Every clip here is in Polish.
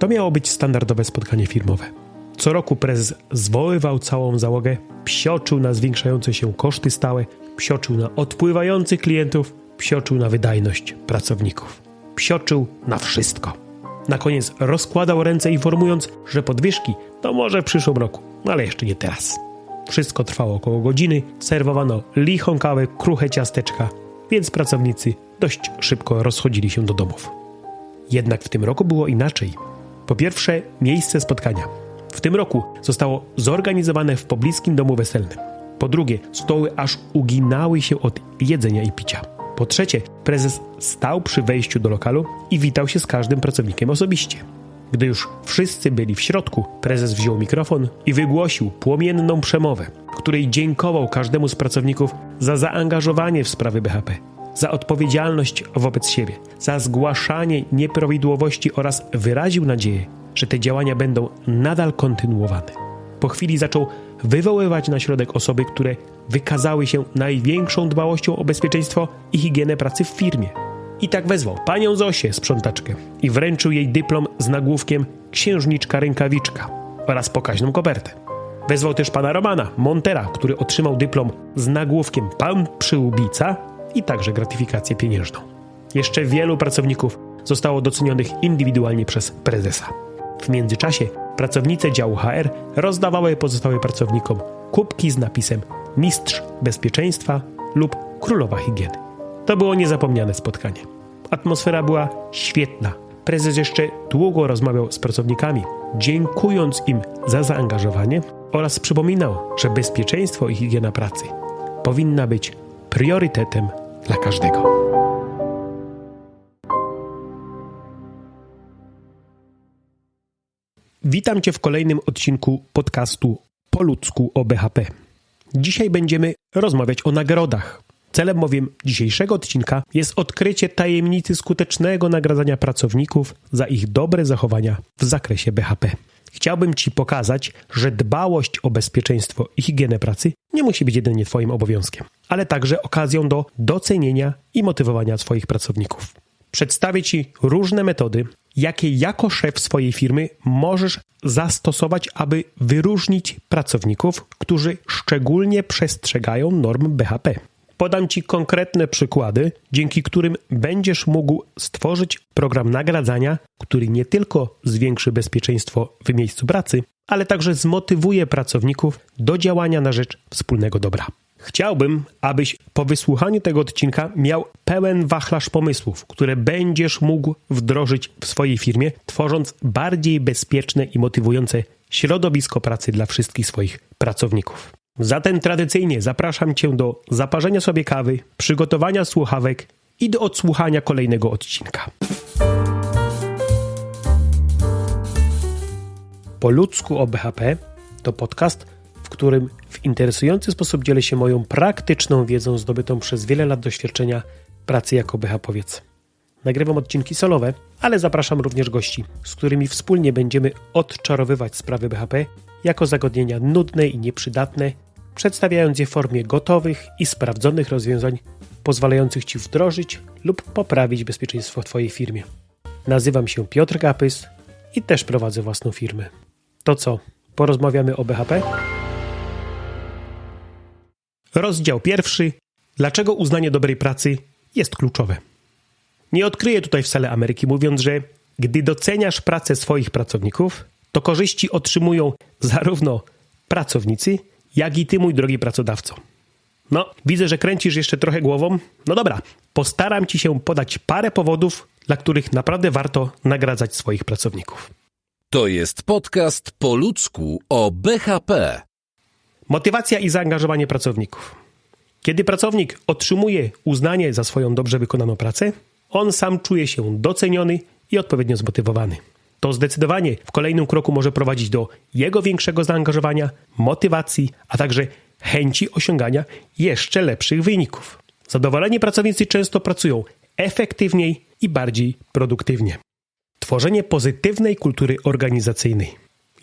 To miało być standardowe spotkanie firmowe. Co roku prezes zwoływał całą załogę, psioczył na zwiększające się koszty stałe, psioczył na odpływających klientów, psioczył na wydajność pracowników. Psioczył na wszystko. Na koniec rozkładał ręce informując, że podwyżki to może w przyszłym roku, ale jeszcze nie teraz. Wszystko trwało około godziny, serwowano lichą kawę, kruche ciasteczka, więc pracownicy dość szybko rozchodzili się do domów. Jednak w tym roku było inaczej. Po pierwsze, miejsce spotkania. W tym roku zostało zorganizowane w pobliskim domu weselnym. Po drugie, stoły aż uginały się od jedzenia i picia. Po trzecie, prezes stał przy wejściu do lokalu i witał się z każdym pracownikiem osobiście. Gdy już wszyscy byli w środku, prezes wziął mikrofon i wygłosił płomienną przemowę, w której dziękował każdemu z pracowników za zaangażowanie w sprawy BHP, za odpowiedzialność wobec siebie, za zgłaszanie nieprawidłowości oraz wyraził nadzieję, że te działania będą nadal kontynuowane. Po chwili zaczął wywoływać na środek osoby, które wykazały się największą dbałością o bezpieczeństwo i higienę pracy w firmie. I tak wezwał panią Zosię, sprzątaczkę, i wręczył jej dyplom z nagłówkiem Księżniczka Rękawiczka oraz pokaźną kopertę. Wezwał też pana Romana Montera, który otrzymał dyplom z nagłówkiem Pan Przyłbica i także gratyfikację pieniężną. Jeszcze wielu pracowników zostało docenionych indywidualnie przez prezesa. W międzyczasie pracownice działu HR rozdawały pozostałym pracownikom kubki z napisem Mistrz Bezpieczeństwa lub Królowa Higieny. To było niezapomniane spotkanie. Atmosfera była świetna. Prezes jeszcze długo rozmawiał z pracownikami, dziękując im za zaangażowanie oraz przypominał, że bezpieczeństwo i higiena pracy powinna być priorytetem dla każdego. Witam Cię w kolejnym odcinku podcastu Po ludzku o BHP. Dzisiaj będziemy rozmawiać o nagrodach. Celem bowiem dzisiejszego odcinka jest odkrycie tajemnicy skutecznego nagradzania pracowników za ich dobre zachowania w zakresie BHP. Chciałbym Ci pokazać, że dbałość o bezpieczeństwo i higienę pracy nie musi być jedynie Twoim obowiązkiem, ale także okazją do docenienia i motywowania swoich pracowników. Przedstawię Ci różne metody, jakie jako szef swojej firmy możesz zastosować, aby wyróżnić pracowników, którzy szczególnie przestrzegają norm BHP. Podam Ci konkretne przykłady, dzięki którym będziesz mógł stworzyć program nagradzania, który nie tylko zwiększy bezpieczeństwo w miejscu pracy, ale także zmotywuje pracowników do działania na rzecz wspólnego dobra. Chciałbym, abyś po wysłuchaniu tego odcinka miał pełen wachlarz pomysłów, które będziesz mógł wdrożyć w swojej firmie, tworząc bardziej bezpieczne i motywujące środowisko pracy dla wszystkich swoich pracowników. Zatem tradycyjnie zapraszam Cię do zaparzenia sobie kawy, przygotowania słuchawek i do odsłuchania kolejnego odcinka. Po ludzku o BHP to podcast, w którym w interesujący sposób dzielę się moją praktyczną wiedzą zdobytą przez wiele lat doświadczenia pracy jako BHPowiec. Nagrywam odcinki solowe, ale zapraszam również gości, z którymi wspólnie będziemy odczarowywać sprawy BHP jako zagadnienia nudne i nieprzydatne, przedstawiając je w formie gotowych i sprawdzonych rozwiązań, pozwalających Ci wdrożyć lub poprawić bezpieczeństwo w Twojej firmie. Nazywam się Piotr Gapys i też prowadzę własną firmę. To co, porozmawiamy o BHP? Rozdział pierwszy. Dlaczego uznanie dobrej pracy jest kluczowe? Nie odkryję tutaj wcale Ameryki, mówiąc, że gdy doceniasz pracę swoich pracowników, to korzyści otrzymują zarówno pracownicy, jak i ty, mój drogi pracodawco. No, widzę, że kręcisz jeszcze trochę głową. No dobra, postaram ci się podać parę powodów, dla których naprawdę warto nagradzać swoich pracowników. To jest podcast po ludzku o BHP. Motywacja i zaangażowanie pracowników. Kiedy pracownik otrzymuje uznanie za swoją dobrze wykonaną pracę, on sam czuje się doceniony i odpowiednio zmotywowany. To zdecydowanie w kolejnym kroku może prowadzić do jego większego zaangażowania, motywacji, a także chęci osiągania jeszcze lepszych wyników. Zadowoleni pracownicy często pracują efektywniej i bardziej produktywnie. Tworzenie pozytywnej kultury organizacyjnej.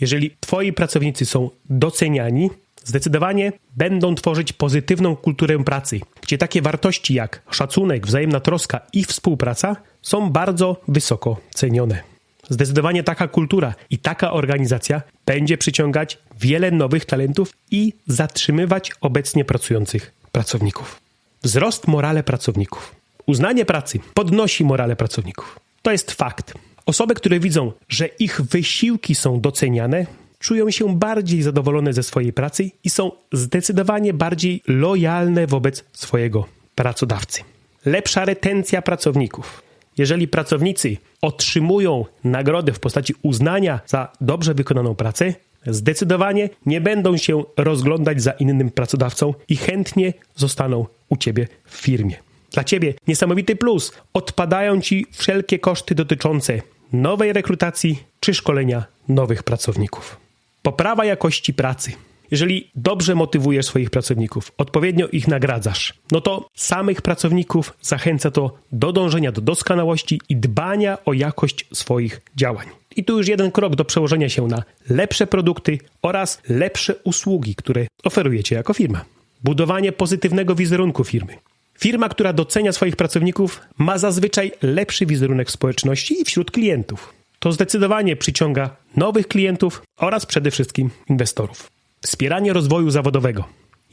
Jeżeli Twoi pracownicy są doceniani, zdecydowanie będą tworzyć pozytywną kulturę pracy, gdzie takie wartości jak szacunek, wzajemna troska i współpraca są bardzo wysoko cenione. Zdecydowanie taka kultura i taka organizacja będzie przyciągać wiele nowych talentów i zatrzymywać obecnie pracujących pracowników. Wzrost morale pracowników. Uznanie pracy podnosi morale pracowników. To jest fakt. Osoby, które widzą, że ich wysiłki są doceniane, czują się bardziej zadowolone ze swojej pracy i są zdecydowanie bardziej lojalne wobec swojego pracodawcy. Lepsza retencja pracowników. Jeżeli pracownicy otrzymują nagrodę w postaci uznania za dobrze wykonaną pracę, zdecydowanie nie będą się rozglądać za innym pracodawcą i chętnie zostaną u ciebie w firmie. Dla ciebie niesamowity plus. Odpadają ci wszelkie koszty dotyczące nowej rekrutacji czy szkolenia nowych pracowników. Poprawa jakości pracy. Jeżeli dobrze motywujesz swoich pracowników, odpowiednio ich nagradzasz, no to samych pracowników zachęca to do dążenia do doskonałości i dbania o jakość swoich działań. I tu już jeden krok do przełożenia się na lepsze produkty oraz lepsze usługi, które oferujecie jako firma. Budowanie pozytywnego wizerunku firmy. Firma, która docenia swoich pracowników, ma zazwyczaj lepszy wizerunek w społeczności i wśród klientów. To zdecydowanie przyciąga nowych klientów oraz przede wszystkim inwestorów. Wspieranie rozwoju zawodowego.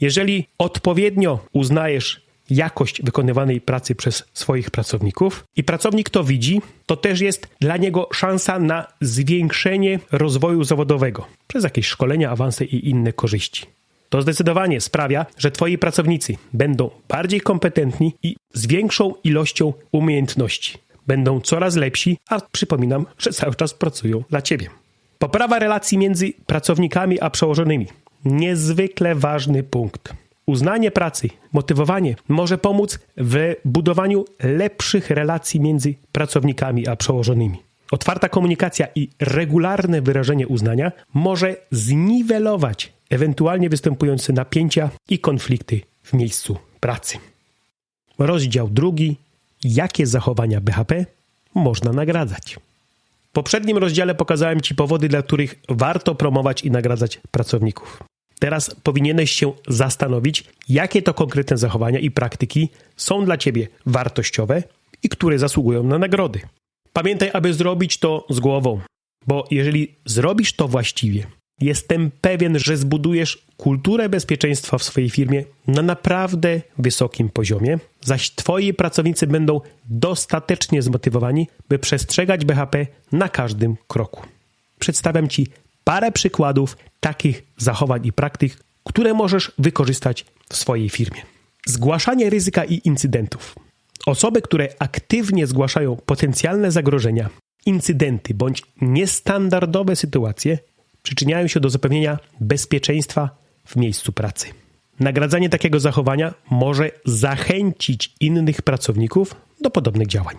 Jeżeli odpowiednio uznajesz jakość wykonywanej pracy przez swoich pracowników i pracownik to widzi, to też jest dla niego szansa na zwiększenie rozwoju zawodowego przez jakieś szkolenia, awanse i inne korzyści. To zdecydowanie sprawia, że Twoi pracownicy będą bardziej kompetentni i z większą ilością umiejętności. Będą coraz lepsi, a przypominam, że cały czas pracują dla Ciebie. Poprawa relacji między pracownikami a przełożonymi. Niezwykle ważny punkt. Uznanie pracy, motywowanie może pomóc w budowaniu lepszych relacji między pracownikami a przełożonymi. Otwarta komunikacja i regularne wyrażenie uznania może zniwelować ewentualnie występujące napięcia i konflikty w miejscu pracy. Rozdział drugi. Jakie zachowania BHP można nagradzać? Poprzednim rozdziale pokazałem Ci powody, dla których warto promować i nagradzać pracowników. Teraz powinieneś się zastanowić, jakie to konkretne zachowania i praktyki są dla Ciebie wartościowe i które zasługują na nagrody. Pamiętaj, aby zrobić to z głową, bo jeżeli zrobisz to właściwie, jestem pewien, że zbudujesz kulturę bezpieczeństwa w swojej firmie na naprawdę wysokim poziomie, zaś Twoi pracownicy będą dostatecznie zmotywowani, by przestrzegać BHP na każdym kroku. Przedstawiam Ci parę przykładów takich zachowań i praktyk, które możesz wykorzystać w swojej firmie. Zgłaszanie ryzyka i incydentów. Osoby, które aktywnie zgłaszają potencjalne zagrożenia, incydenty bądź niestandardowe sytuacje, przyczyniają się do zapewnienia bezpieczeństwa w miejscu pracy. Nagradzanie takiego zachowania może zachęcić innych pracowników do podobnych działań.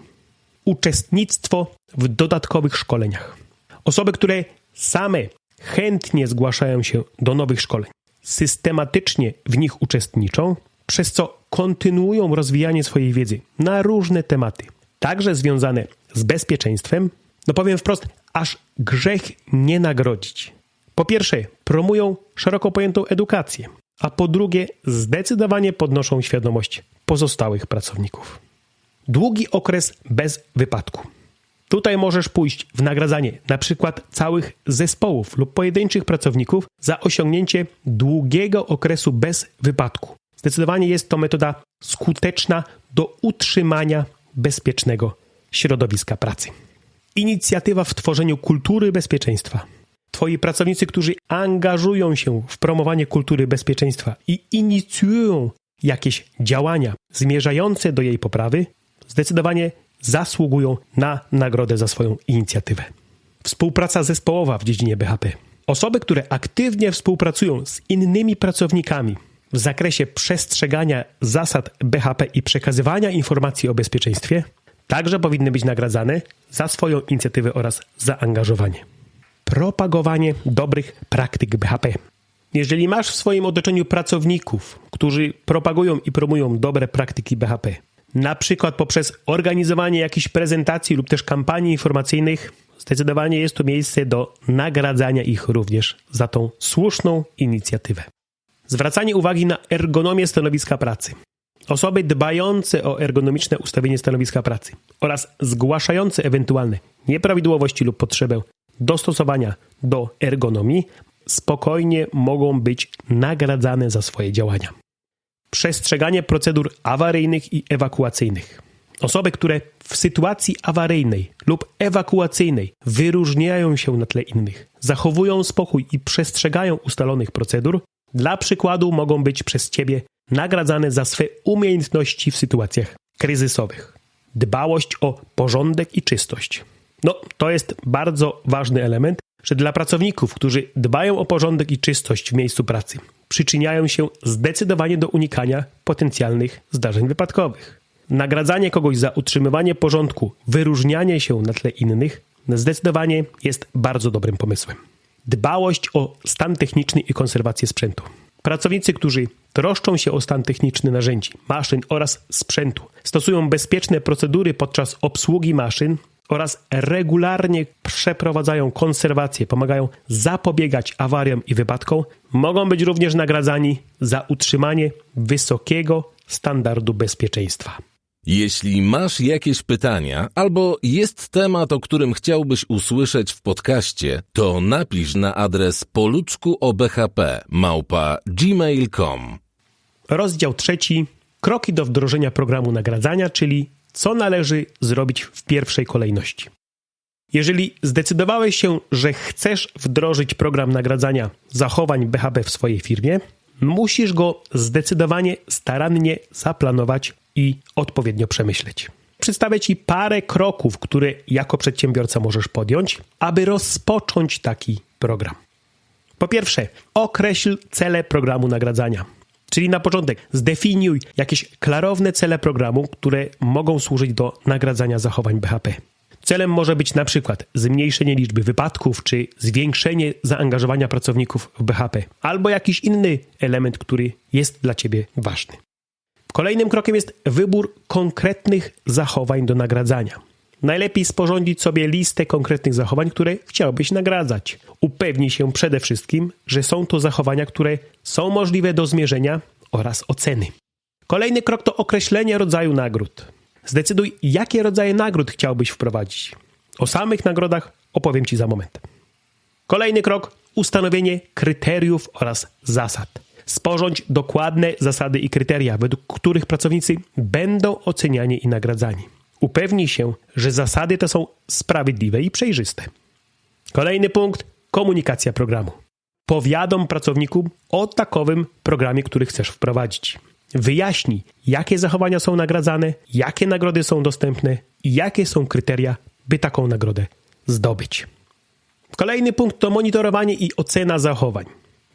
Uczestnictwo w dodatkowych szkoleniach. Osoby, które same chętnie zgłaszają się do nowych szkoleń, systematycznie w nich uczestniczą, przez co kontynuują rozwijanie swojej wiedzy na różne tematy, także związane z bezpieczeństwem, no powiem wprost, aż grzech nie nagrodzić. Po pierwsze, promują szeroko pojętą edukację, a po drugie, zdecydowanie podnoszą świadomość pozostałych pracowników. Długi okres bez wypadku. Tutaj możesz pójść w nagradzanie na przykład całych zespołów lub pojedynczych pracowników za osiągnięcie długiego okresu bez wypadku. Zdecydowanie jest to metoda skuteczna do utrzymania bezpiecznego środowiska pracy. Inicjatywa w tworzeniu kultury bezpieczeństwa. Twoi pracownicy, którzy angażują się w promowanie kultury bezpieczeństwa i inicjują jakieś działania zmierzające do jej poprawy, zdecydowanie zasługują na nagrodę za swoją inicjatywę. Współpraca zespołowa w dziedzinie BHP. Osoby, które aktywnie współpracują z innymi pracownikami w zakresie przestrzegania zasad BHP i przekazywania informacji o bezpieczeństwie, także powinny być nagradzane za swoją inicjatywę oraz zaangażowanie. Propagowanie dobrych praktyk BHP. Jeżeli masz w swoim otoczeniu pracowników, którzy propagują i promują dobre praktyki BHP, na przykład poprzez organizowanie jakichś prezentacji lub też kampanii informacyjnych, zdecydowanie jest to miejsce do nagradzania ich również za tą słuszną inicjatywę. Zwracanie uwagi na ergonomię stanowiska pracy. Osoby dbające o ergonomiczne ustawienie stanowiska pracy oraz zgłaszające ewentualne nieprawidłowości lub potrzebę dostosowania do ergonomii spokojnie mogą być nagradzane za swoje działania. Przestrzeganie procedur awaryjnych i ewakuacyjnych. Osoby, które w sytuacji awaryjnej lub ewakuacyjnej wyróżniają się na tle innych, zachowują spokój i przestrzegają ustalonych procedur, dla przykładu mogą być przez Ciebie nagradzane za swe umiejętności w sytuacjach kryzysowych. Dbałość o porządek i czystość. No, to jest bardzo ważny element, że dla pracowników, którzy dbają o porządek i czystość w miejscu pracy, przyczyniają się zdecydowanie do unikania potencjalnych zdarzeń wypadkowych. Nagradzanie kogoś za utrzymywanie porządku, wyróżnianie się na tle innych, zdecydowanie jest bardzo dobrym pomysłem. Dbałość o stan techniczny i konserwację sprzętu. Pracownicy, którzy troszczą się o stan techniczny narzędzi, maszyn oraz sprzętu, stosują bezpieczne procedury podczas obsługi maszyn oraz regularnie przeprowadzają konserwację, pomagają zapobiegać awariom i wypadkom, mogą być również nagradzani za utrzymanie wysokiego standardu bezpieczeństwa. Jeśli masz jakieś pytania albo jest temat, o którym chciałbyś usłyszeć w podcaście, to napisz na adres poluczkuobhp małpa gmail.com. Rozdział trzeci. Kroki do wdrożenia programu nagradzania, czyli co należy zrobić w pierwszej kolejności. Jeżeli zdecydowałeś się, że chcesz wdrożyć program nagradzania zachowań BHP w swojej firmie, musisz go zdecydowanie starannie zaplanować i odpowiednio przemyśleć. Przedstawię Ci parę kroków, które jako przedsiębiorca możesz podjąć, aby rozpocząć taki program. Po pierwsze, określ cele programu nagradzania. Czyli na początek zdefiniuj jakieś klarowne cele programu, które mogą służyć do nagradzania zachowań BHP. Celem może być na przykład zmniejszenie liczby wypadków czy zwiększenie zaangażowania pracowników w BHP, albo jakiś inny element, który jest dla Ciebie ważny. Kolejnym krokiem jest wybór konkretnych zachowań do nagradzania. Najlepiej sporządzić sobie listę konkretnych zachowań, które chciałbyś nagradzać. Upewnij się przede wszystkim, że są to zachowania, które są możliwe do zmierzenia oraz oceny. Kolejny krok to określenie rodzaju nagród. Zdecyduj, jakie rodzaje nagród chciałbyś wprowadzić. O samych nagrodach opowiem Ci za moment. Kolejny krok ustanowienie kryteriów oraz zasad. Sporządź dokładne zasady i kryteria, według których pracownicy będą oceniani i nagradzani. Upewnij się, że zasady te są sprawiedliwe i przejrzyste. Kolejny punkt komunikacja programu. Powiadom pracownikom o takowym programie, który chcesz wprowadzić. Wyjaśnij, jakie zachowania są nagradzane, jakie nagrody są dostępne i jakie są kryteria, by taką nagrodę zdobyć. Kolejny punkt to monitorowanie i ocena zachowań.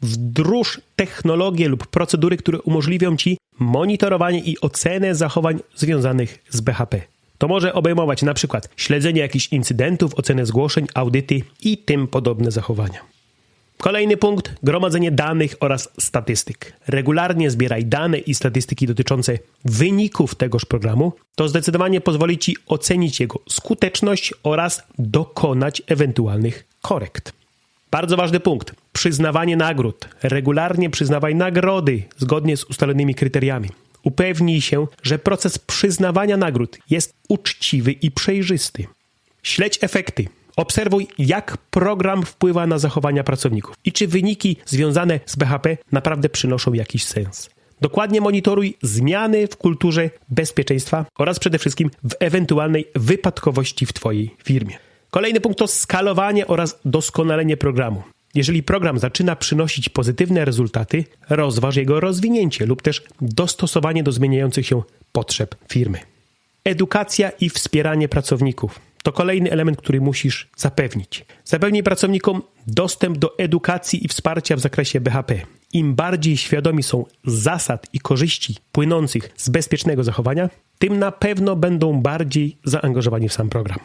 Wdróż technologie lub procedury, które umożliwią Ci monitorowanie i ocenę zachowań związanych z BHP. To może obejmować na przykład śledzenie jakichś incydentów, ocenę zgłoszeń, audyty i tym podobne zachowania. Kolejny punkt gromadzenie danych oraz statystyk. Regularnie zbieraj dane i statystyki dotyczące wyników tegoż programu. To zdecydowanie pozwoli Ci ocenić jego skuteczność oraz dokonać ewentualnych korekt. Bardzo ważny punkt. Przyznawanie nagród. Regularnie przyznawaj nagrody zgodnie z ustalonymi kryteriami. Upewnij się, że proces przyznawania nagród jest uczciwy i przejrzysty. Śledź efekty. Obserwuj, jak program wpływa na zachowania pracowników i czy wyniki związane z BHP naprawdę przynoszą jakiś sens. Dokładnie monitoruj zmiany w kulturze bezpieczeństwa oraz przede wszystkim w ewentualnej wypadkowości w Twojej firmie. Kolejny punkt to skalowanie oraz doskonalenie programu. Jeżeli program zaczyna przynosić pozytywne rezultaty, rozważ jego rozwinięcie lub też dostosowanie do zmieniających się potrzeb firmy. Edukacja i wspieranie pracowników to kolejny element, który musisz zapewnić. Zapewnij pracownikom dostęp do edukacji i wsparcia w zakresie BHP. Im bardziej świadomi są zasad i korzyści płynących z bezpiecznego zachowania, tym na pewno będą bardziej zaangażowani w sam program.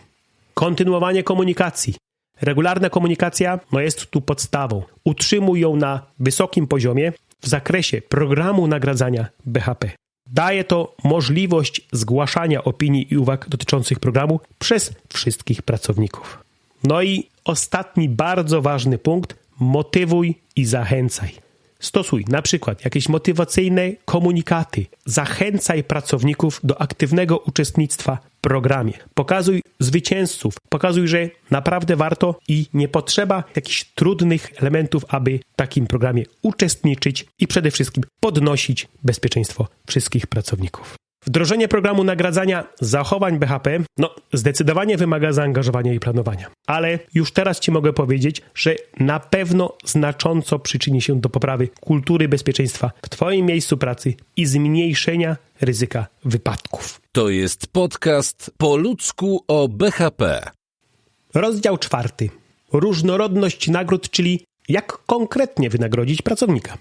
Kontynuowanie komunikacji. Regularna komunikacja no jest tu podstawą. Utrzymuj ją na wysokim poziomie w zakresie programu nagradzania BHP. Daje to możliwość zgłaszania opinii i uwag dotyczących programu przez wszystkich pracowników. No i ostatni bardzo ważny punkt: motywuj i zachęcaj. Stosuj na przykład jakieś motywacyjne komunikaty. Zachęcaj pracowników do aktywnego uczestnictwa w programie. Pokazuj zwycięzców. Pokazuj, że naprawdę warto i nie potrzeba jakichś trudnych elementów, aby w takim programie uczestniczyć i przede wszystkim podnosić bezpieczeństwo wszystkich pracowników. Wdrożenie programu nagradzania zachowań BHP no, zdecydowanie wymaga zaangażowania i planowania. Ale już teraz Ci mogę powiedzieć, że na pewno znacząco przyczyni się do poprawy kultury bezpieczeństwa w Twoim miejscu pracy i zmniejszenia ryzyka wypadków. To jest podcast po ludzku o BHP. Rozdział czwarty. Różnorodność nagród, czyli jak konkretnie wynagrodzić pracownika.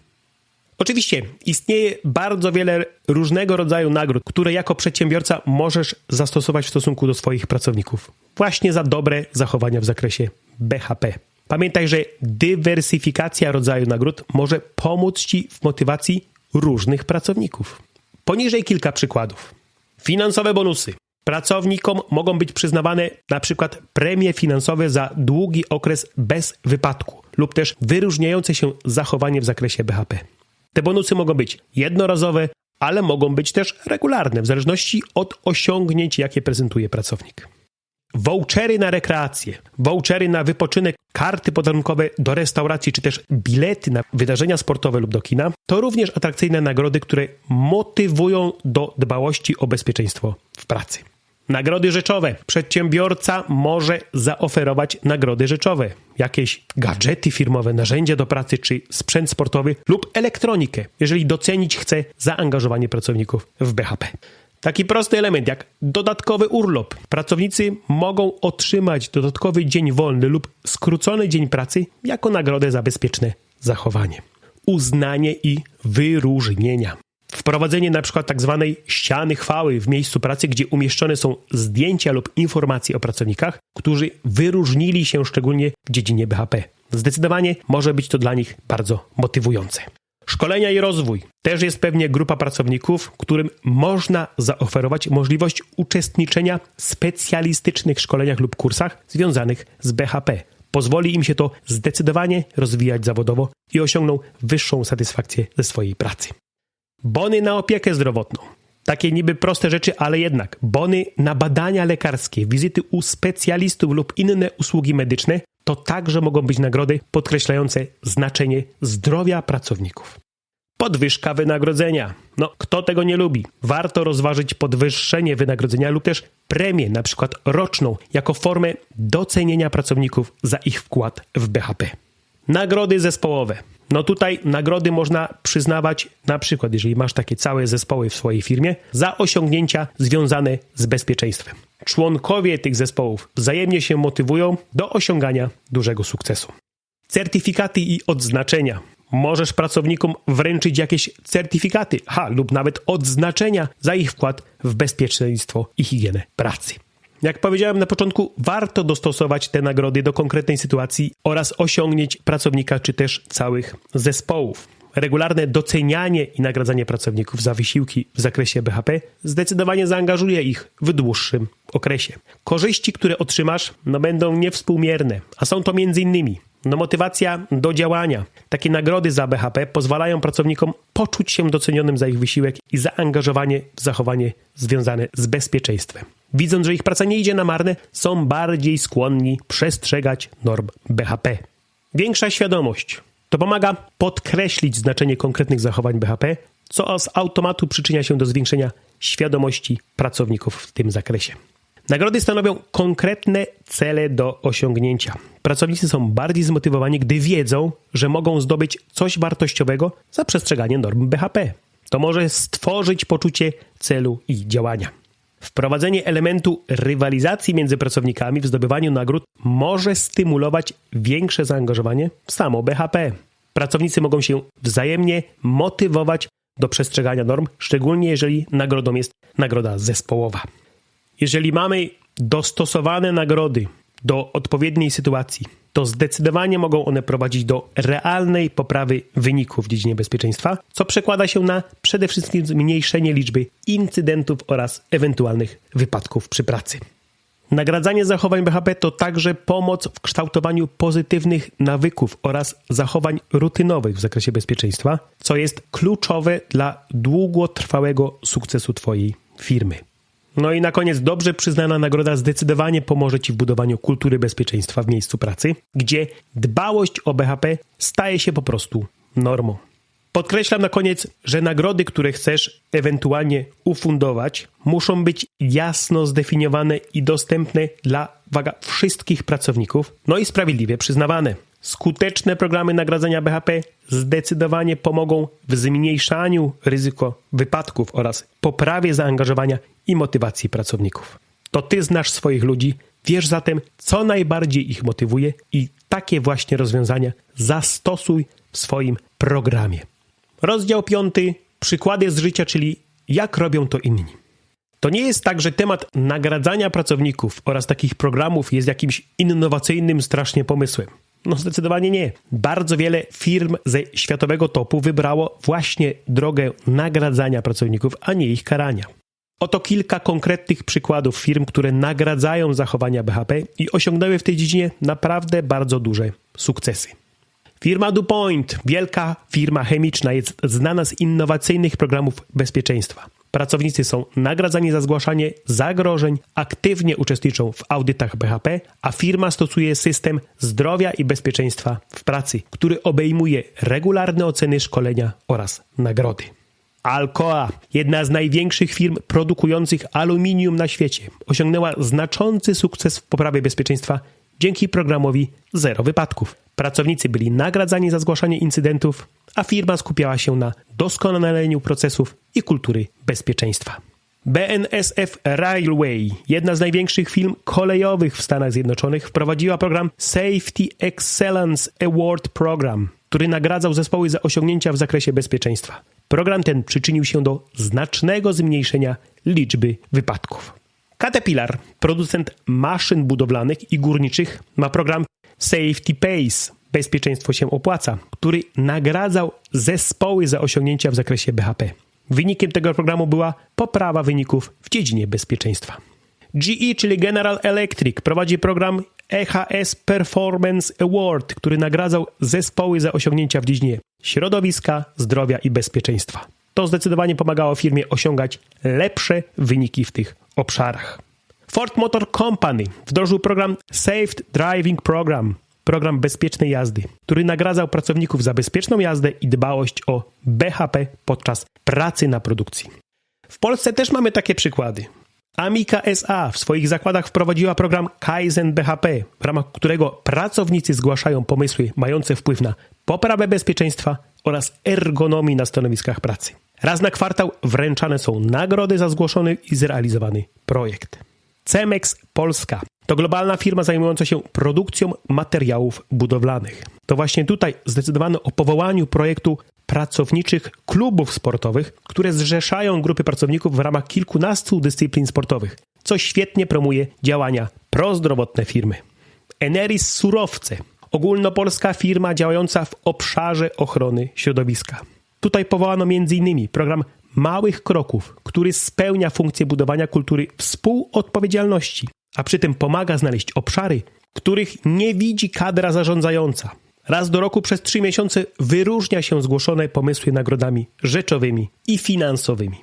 Oczywiście istnieje bardzo wiele różnego rodzaju nagród, które jako przedsiębiorca możesz zastosować w stosunku do swoich pracowników, właśnie za dobre zachowania w zakresie BHP. Pamiętaj, że dywersyfikacja rodzaju nagród może pomóc Ci w motywacji różnych pracowników. Poniżej kilka przykładów. Finansowe bonusy. Pracownikom mogą być przyznawane na przykład premie finansowe za długi okres bez wypadku lub też wyróżniające się zachowanie w zakresie BHP. Te bonusy mogą być jednorazowe, ale mogą być też regularne, w zależności od osiągnięć, jakie prezentuje pracownik. Vouchery na rekreację, vouchery na wypoczynek, karty podarunkowe do restauracji, czy też bilety na wydarzenia sportowe lub do kina to również atrakcyjne nagrody, które motywują do dbałości o bezpieczeństwo w pracy. Nagrody rzeczowe. Przedsiębiorca może zaoferować nagrody rzeczowe. Jakieś gadżety firmowe, narzędzia do pracy czy sprzęt sportowy lub elektronikę, jeżeli docenić chce zaangażowanie pracowników w BHP. Taki prosty element jak dodatkowy urlop. Pracownicy mogą otrzymać dodatkowy dzień wolny lub skrócony dzień pracy jako nagrodę za bezpieczne zachowanie. Uznanie i wyróżnienia. Wprowadzenie na przykład tak zwanej ściany chwały w miejscu pracy, gdzie umieszczone są zdjęcia lub informacje o pracownikach, którzy wyróżnili się szczególnie w dziedzinie BHP. Zdecydowanie może być to dla nich bardzo motywujące. Szkolenia i rozwój. Też jest pewnie grupa pracowników, którym można zaoferować możliwość uczestniczenia w specjalistycznych szkoleniach lub kursach związanych z BHP. Pozwoli im się to zdecydowanie rozwijać zawodowo i osiągną wyższą satysfakcję ze swojej pracy. Bony na opiekę zdrowotną. Takie niby proste rzeczy, ale jednak bony na badania lekarskie, wizyty u specjalistów lub inne usługi medyczne to także mogą być nagrody podkreślające znaczenie zdrowia pracowników. Podwyżka wynagrodzenia. No, kto tego nie lubi? Warto rozważyć podwyższenie wynagrodzenia lub też premię, na przykład roczną, jako formę docenienia pracowników za ich wkład w BHP. Nagrody zespołowe. No tutaj nagrody można przyznawać na przykład, jeżeli masz takie całe zespoły w swojej firmie, za osiągnięcia związane z bezpieczeństwem. Członkowie tych zespołów wzajemnie się motywują do osiągania dużego sukcesu. Certyfikaty i odznaczenia. Możesz pracownikom wręczyć jakieś certyfikaty, ha, lub nawet odznaczenia za ich wkład w bezpieczeństwo i higienę pracy. Jak powiedziałem na początku, warto dostosować te nagrody do konkretnej sytuacji oraz osiągnięć pracownika czy też całych zespołów. Regularne docenianie i nagradzanie pracowników za wysiłki w zakresie BHP zdecydowanie zaangażuje ich w dłuższym okresie. Korzyści, które otrzymasz, no będą niewspółmierne, a są to m.in. No motywacja do działania. Takie nagrody za BHP pozwalają pracownikom poczuć się docenionym za ich wysiłek i zaangażowanie w zachowanie związane z bezpieczeństwem. Widząc, że ich praca nie idzie na marne, są bardziej skłonni przestrzegać norm BHP. Większa świadomość. To pomaga podkreślić znaczenie konkretnych zachowań BHP, co z automatu przyczynia się do zwiększenia świadomości pracowników w tym zakresie. Nagrody stanowią konkretne cele do osiągnięcia. Pracownicy są bardziej zmotywowani, gdy wiedzą, że mogą zdobyć coś wartościowego za przestrzeganie norm BHP. To może stworzyć poczucie celu i działania. Wprowadzenie elementu rywalizacji między pracownikami w zdobywaniu nagród może stymulować większe zaangażowanie w samo BHP. Pracownicy mogą się wzajemnie motywować do przestrzegania norm, szczególnie jeżeli nagrodą jest nagroda zespołowa. Jeżeli mamy dostosowane nagrody do odpowiedniej sytuacji, to zdecydowanie mogą one prowadzić do realnej poprawy wyników w dziedzinie bezpieczeństwa, co przekłada się na przede wszystkim zmniejszenie liczby incydentów oraz ewentualnych wypadków przy pracy. Nagradzanie zachowań BHP to także pomoc w kształtowaniu pozytywnych nawyków oraz zachowań rutynowych w zakresie bezpieczeństwa, co jest kluczowe dla długotrwałego sukcesu Twojej firmy. No i na koniec dobrze przyznana nagroda zdecydowanie pomoże Ci w budowaniu kultury bezpieczeństwa w miejscu pracy, gdzie dbałość o BHP staje się po prostu normą. Podkreślam na koniec, że nagrody, które chcesz ewentualnie ufundować, muszą być jasno zdefiniowane i dostępne dla waga, wszystkich pracowników, no i sprawiedliwie przyznawane. Skuteczne programy nagradzania BHP zdecydowanie pomogą w zmniejszaniu ryzyko wypadków oraz poprawie zaangażowania i motywacji pracowników. To ty znasz swoich ludzi, wiesz zatem, co najbardziej ich motywuje i takie właśnie rozwiązania zastosuj w swoim programie. Rozdział piąty. Przykłady z życia, czyli jak robią to inni. To nie jest tak, że temat nagradzania pracowników oraz takich programów jest jakimś innowacyjnym strasznie pomysłem. No zdecydowanie nie. Bardzo wiele firm ze światowego topu wybrało właśnie drogę nagradzania pracowników, a nie ich karania. Oto kilka konkretnych przykładów firm, które nagradzają zachowania BHP i osiągnęły w tej dziedzinie naprawdę bardzo duże sukcesy. Firma DuPont, wielka firma chemiczna, jest znana z innowacyjnych programów bezpieczeństwa. Pracownicy są nagradzani za zgłaszanie zagrożeń, aktywnie uczestniczą w audytach BHP, a firma stosuje system zdrowia i bezpieczeństwa w pracy, który obejmuje regularne oceny szkolenia oraz nagrody. Alcoa, jedna z największych firm produkujących aluminium na świecie, osiągnęła znaczący sukces w poprawie bezpieczeństwa dzięki programowi Zero Wypadków. Pracownicy byli nagradzani za zgłaszanie incydentów, a firma skupiała się na doskonaleniu procesów i kultury bezpieczeństwa. BNSF Railway, jedna z największych firm kolejowych w Stanach Zjednoczonych, wprowadziła program Safety Excellence Award Program, który nagradzał zespoły za osiągnięcia w zakresie bezpieczeństwa. Program ten przyczynił się do znacznego zmniejszenia liczby wypadków. Caterpillar, producent maszyn budowlanych i górniczych, ma program Safety Pace Bezpieczeństwo się opłaca, który nagradzał zespoły za osiągnięcia w zakresie BHP. Wynikiem tego programu była poprawa wyników w dziedzinie bezpieczeństwa. GE, czyli General Electric, prowadzi program EHS Performance Award, który nagradzał zespoły za osiągnięcia w dziedzinie środowiska, zdrowia i bezpieczeństwa. To zdecydowanie pomagało firmie osiągać lepsze wyniki w tych obszarach. Ford Motor Company wdrożył program Safe Driving Program, program bezpiecznej jazdy, który nagradzał pracowników za bezpieczną jazdę i dbałość o BHP podczas pracy na produkcji. W Polsce też mamy takie przykłady. Amica SA w swoich zakładach wprowadziła program Kaizen BHP, w ramach którego pracownicy zgłaszają pomysły mające wpływ na poprawę bezpieczeństwa oraz ergonomii na stanowiskach pracy. Raz na kwartał wręczane są nagrody za zgłoszony i zrealizowany projekt. Cemex Polska to globalna firma zajmująca się produkcją materiałów budowlanych. To właśnie tutaj zdecydowano o powołaniu projektu pracowniczych klubów sportowych, które zrzeszają grupy pracowników w ramach kilkunastu dyscyplin sportowych, co świetnie promuje działania prozdrowotne firmy. Eneris Surowce ogólnopolska firma działająca w obszarze ochrony środowiska. Tutaj powołano m.in. program małych kroków, który spełnia funkcję budowania kultury współodpowiedzialności, a przy tym pomaga znaleźć obszary, których nie widzi kadra zarządzająca. Raz do roku przez trzy miesiące wyróżnia się zgłoszone pomysły nagrodami rzeczowymi i finansowymi.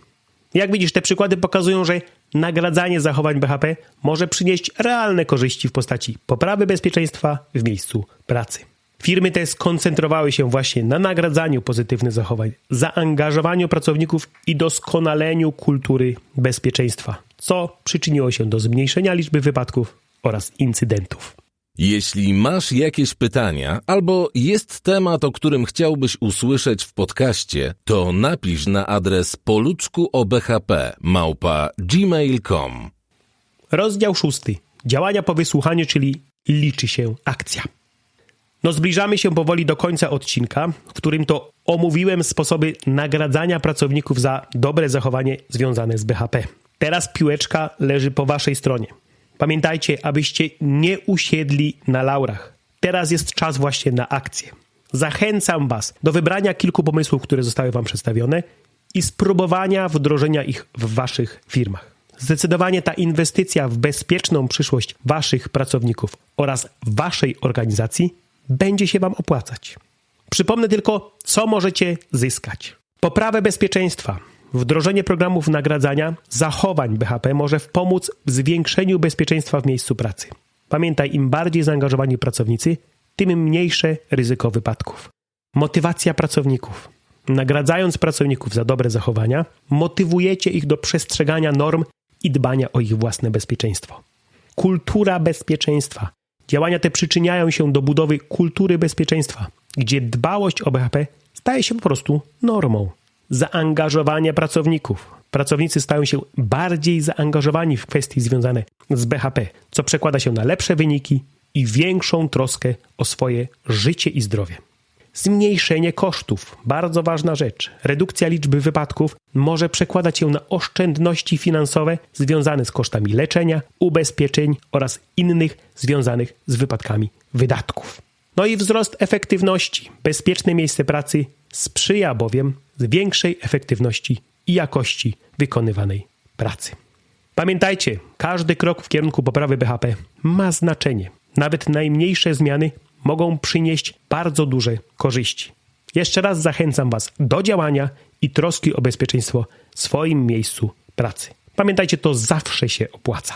Jak widzisz, te przykłady pokazują, że nagradzanie zachowań BHP może przynieść realne korzyści w postaci poprawy bezpieczeństwa w miejscu pracy. Firmy te skoncentrowały się właśnie na nagradzaniu pozytywnych zachowań, zaangażowaniu pracowników i doskonaleniu kultury bezpieczeństwa, co przyczyniło się do zmniejszenia liczby wypadków oraz incydentów. Jeśli masz jakieś pytania albo jest temat, o którym chciałbyś usłyszeć w podcaście, to napisz na adres poluczkuobhp małpa gmail.com. Rozdział szósty. Działania po wysłuchaniu, czyli liczy się akcja. No zbliżamy się powoli do końca odcinka, w którym to omówiłem sposoby nagradzania pracowników za dobre zachowanie związane z BHP. Teraz piłeczka leży po waszej stronie. Pamiętajcie, abyście nie usiedli na laurach. Teraz jest czas właśnie na akcję. Zachęcam was do wybrania kilku pomysłów, które zostały wam przedstawione i spróbowania wdrożenia ich w waszych firmach. Zdecydowanie ta inwestycja w bezpieczną przyszłość Waszych pracowników oraz Waszej organizacji będzie się Wam opłacać. Przypomnę tylko, co możecie zyskać. Poprawę bezpieczeństwa. Wdrożenie programów nagradzania zachowań BHP może pomóc w zwiększeniu bezpieczeństwa w miejscu pracy. Pamiętaj, im bardziej zaangażowani pracownicy, tym mniejsze ryzyko wypadków. Motywacja pracowników. Nagradzając pracowników za dobre zachowania, motywujecie ich do przestrzegania norm i dbania o ich własne bezpieczeństwo. Kultura bezpieczeństwa. Działania te przyczyniają się do budowy kultury bezpieczeństwa, gdzie dbałość o BHP staje się po prostu normą. Zaangażowanie pracowników. Pracownicy stają się bardziej zaangażowani w kwestie związane z BHP, co przekłada się na lepsze wyniki i większą troskę o swoje życie i zdrowie. Zmniejszenie kosztów. Bardzo ważna rzecz. Redukcja liczby wypadków może przekładać się na oszczędności finansowe związane z kosztami leczenia, ubezpieczeń oraz innych związanych z wypadkami wydatków. No i wzrost efektywności. Bezpieczne miejsce pracy sprzyja bowiem większej efektywności i jakości wykonywanej pracy. Pamiętajcie, każdy krok w kierunku poprawy BHP ma znaczenie. Nawet najmniejsze zmiany mogą przynieść bardzo duże korzyści. Jeszcze raz zachęcam Was do działania i troski o bezpieczeństwo w swoim miejscu pracy. Pamiętajcie, to zawsze się opłaca.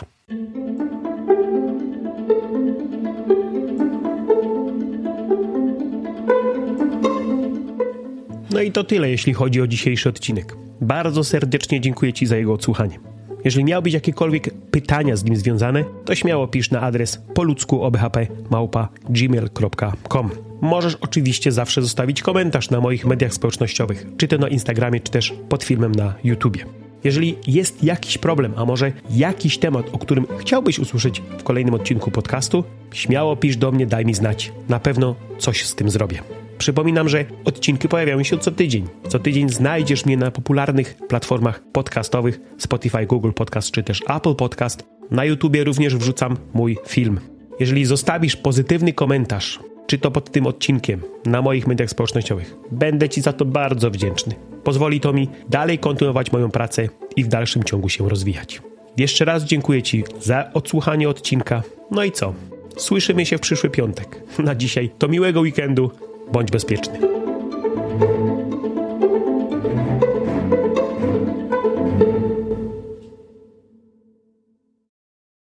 No i to tyle, jeśli chodzi o dzisiejszy odcinek. Bardzo serdecznie dziękuję Ci za jego odsłuchanie. Jeżeli miałbyś jakiekolwiek pytania z nim związane, to śmiało pisz na adres poludzkuobhp.gmail.com Możesz oczywiście zawsze zostawić komentarz na moich mediach społecznościowych, czy to na Instagramie, czy też pod filmem na YouTubie. Jeżeli jest jakiś problem, a może jakiś temat, o którym chciałbyś usłyszeć w kolejnym odcinku podcastu, śmiało pisz do mnie, daj mi znać. Na pewno coś z tym zrobię. Przypominam, że odcinki pojawiają się co tydzień. Co tydzień znajdziesz mnie na popularnych platformach podcastowych Spotify, Google Podcast czy też Apple Podcast. Na YouTubie również wrzucam mój film. Jeżeli zostawisz pozytywny komentarz, czy to pod tym odcinkiem na moich mediach społecznościowych, będę Ci za to bardzo wdzięczny. Pozwoli to mi dalej kontynuować moją pracę i w dalszym ciągu się rozwijać. Jeszcze raz dziękuję Ci za odsłuchanie odcinka. No i co? Słyszymy się w przyszły piątek. Na dzisiaj to miłego weekendu. Bądź bezpieczny.